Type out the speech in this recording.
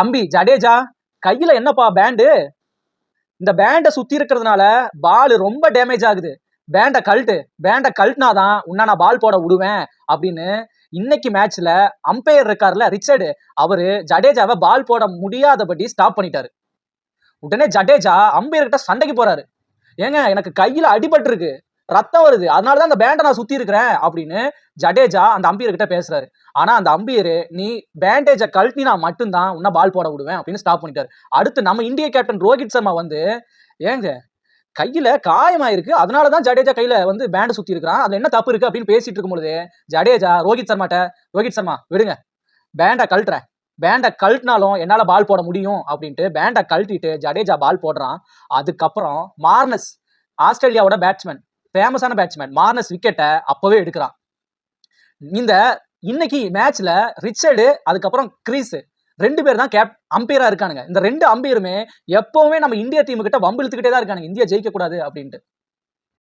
தம்பி ஜடேஜா கையில என்னப்பா பேண்டு? இந்த பேண்டை சுத்தி இருக்கிறதுனால பால் ரொம்ப டேமேஜ் ஆகுது. பேண்டை கழட்டு பேண்டை கழட்டினாதான் உன்னை நான் பால் போட விடுவேன் அப்படின்னு இன்னைக்கு மேட்ச்ல அம்பையர் இருக்கார்ல ரிச்சர்டு அவரு ஜடேஜாவை பால் போட முடியாதபடி ஸ்டாப் பண்ணிட்டாரு. உடனே ஜடேஜா அம்பையர்கிட்ட சண்டைக்கு போறாரு. ஏங்க எனக்கு கையில அடிபட்டு இருக்கு ரத்தம் வருது. அதனாலதான் அந்த பேண்டை நான் சுத்தி இருக்கிறேன் அப்படின்னு ஜடேஜா அந்த அம்பியர் கிட்ட பேசுறாரு. ஆனா அந்த அம்பியர் நீ பேண்டேஜை கழட்டினா மட்டும்தான் உன்ன பால் போட விடுவேன் அப்படின்னு ஸ்டாப் பண்ணிட்டாரு. அடுத்து நம்ம இந்திய கேப்டன் ரோஹித் சர்மா வந்து ஏங்க கையில காயமாயிருக்கு. அதனாலதான் ஜடேஜா கையில வந்து பேண்டை சுத்தி இருக்கிறான் அதுல என்ன தப்பு இருக்கு? அப்படின்னு பேசிட்டு இருக்கும் பொழுது ஜடேஜா ரோஹித் சர்மாட்ட ரோஹித் சர்மா விடுங்க. பேண்டை கழட்டுறேன். பேண்டை கழட்டினாலும் என்னால் பால் போட முடியும் அப்படின்ட்டு பேண்டை கழட்டிட்டு ஜடேஜா பால் போடுறான். அதுக்கப்புறம் மார்னஸ் ஆஸ்திரேலியாவோட பேட்ஸ்மேன் ஃபேமஸான பேட்ஸ்மேன் மார்னஸ் விக்கெட்டை அப்பவே எடுக்கிறான். இந்த இன்னைக்கு மேட்ச்ல ரிச்சர்டு அதுக்கப்புறம் கிரீஸ் ரெண்டு பேர் தான் கேப் அம்பையரா இருக்கானுங்க. இந்த ரெண்டு அம்பையருமே எப்பவுமே நம்ம இந்தியா டீம் கிட்ட வம்பு இழுத்துக்கிட்டே தான் இருக்கானுங்க. இந்தியா ஜெயிக்க கூடாது அப்படின்ட்டு.